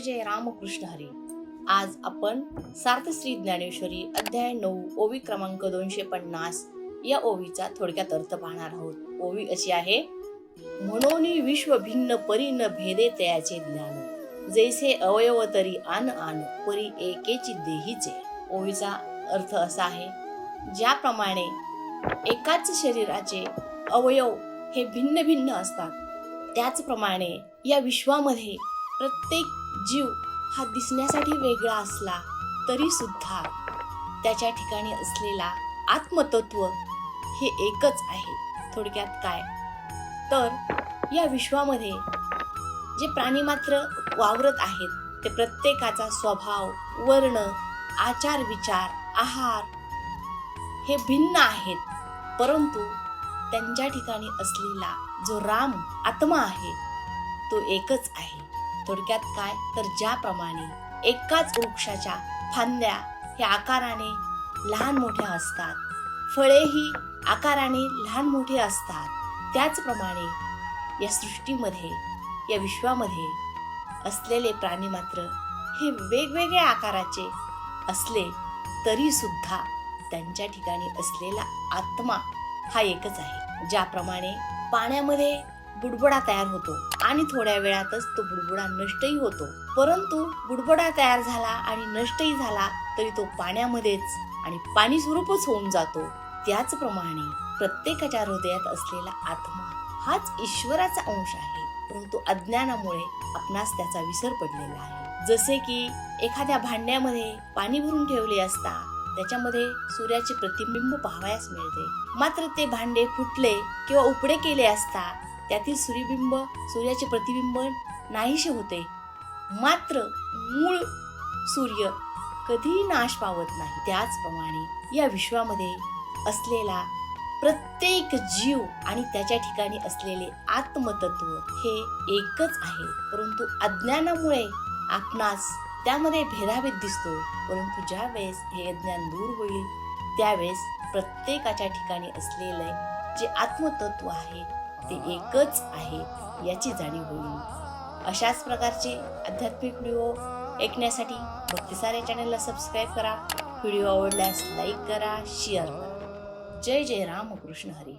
जय रामकृष्ण हरी. आज आपण सार्थ श्री ज्ञानेश्वरी अध्याय नऊ ओवी क्रमांक दोनशे पन्नास या ओवीचा थोडक्यात अर्थ पाहणार आहोत. ओवी अशी आहे म्हणून विश्व भिन्न परी न भेदे तयाचे ज्ञान. जैसे अवयव तरी आन आन परी एकेची देहीचे. ओवीचा अर्थ असा आहे ज्याप्रमाणे एकाच शरीराचे अवयव हे भिन्न भिन्न असतात. त्याचप्रमाणे या विश्वामध्ये प्रत्येक जीव हा दिसण्यासाठी वेगळा असला तरी सुद्धा त्याच्या ठिकाणी असलेला आत्मतत्व हे एकच आहे. थोडक्यात काय? तर या विश्वामध्ये जे प्राणी मात्र वावरत आहेत ते प्रत्येकाचा स्वभाव वर्ण आचार विचार आहार हे भिन्न आहेत. परंतु त्यांच्या ठिकाणी असलेला जो राम आत्मा आहे तो एकच आहे. थोडक्यात काय? तर ज्याप्रमाणे एकाच वृक्षाच्या फांद्या ह्या आकाराने लहान मोठ्या असतात. फळेही आकाराने लहान मोठे असतात. त्याचप्रमाणे या सृष्टीमध्ये या विश्वामध्ये असलेले प्राणी मात्र हे वेगवेगळ्या आकाराचे असले तरीसुद्धा त्यांच्या ठिकाणी असलेला आत्मा हा एकच आहे. ज्याप्रमाणे पाण्यामध्ये बुडबुडा तयार होतो आणि थोड्या वेळातच तो बुडबुडा नष्टही होतो. परंतु बुडबुडा तयार झाला आणि नष्टही झाला तरी तो पाण्यामध्येच आणि पाणी स्वरूपच होऊन जातो. त्याचप्रमाणे प्रत्येकाच्या हृदयात असलेला आत्मा हाच ईश्वराचा अंश आहे. परंतु अज्ञानामुळे आपणास त्याचा विसर पडलेला आहे. जसे की एखाद्या भांड्यामध्ये पाणी भरून ठेवले असता त्याच्यामध्ये सूर्याचे प्रतिबिंब पाहावयास मिळते. मात्र ते भांडे फुटले किंवा उपडे केले असता त्यातील सूर्यबिंब सूर्याचे प्रतिबिंब नाहीसे होते. मात्र मूळ सूर्य कधीही नाश पावत नाही. त्याचप्रमाणे या विश्वामध्ये असलेला प्रत्येक जीव आणि त्याच्या ठिकाणी असलेले आत्मतत्व हे एकच आहे. परंतु अज्ञानामुळे आपणास त्यामध्ये भेदाभेद दिसतो. परंतु ज्या वेळेस हे अज्ञान दूर होईल त्यावेळेस प्रत्येकाच्या ठिकाणी असलेले जे आत्मतत्व आहे ते एकच आहे याची जाणीव होईल. अशाच प्रकारचे आध्यात्मिक व्हिडिओ ऐकण्यासाठी भक्तिसारे चॅनलला सबस्क्राईब करा. व्हिडिओ आवडल्यास लाईक करा शेअर करा. जय जय राम कृष्ण हरी.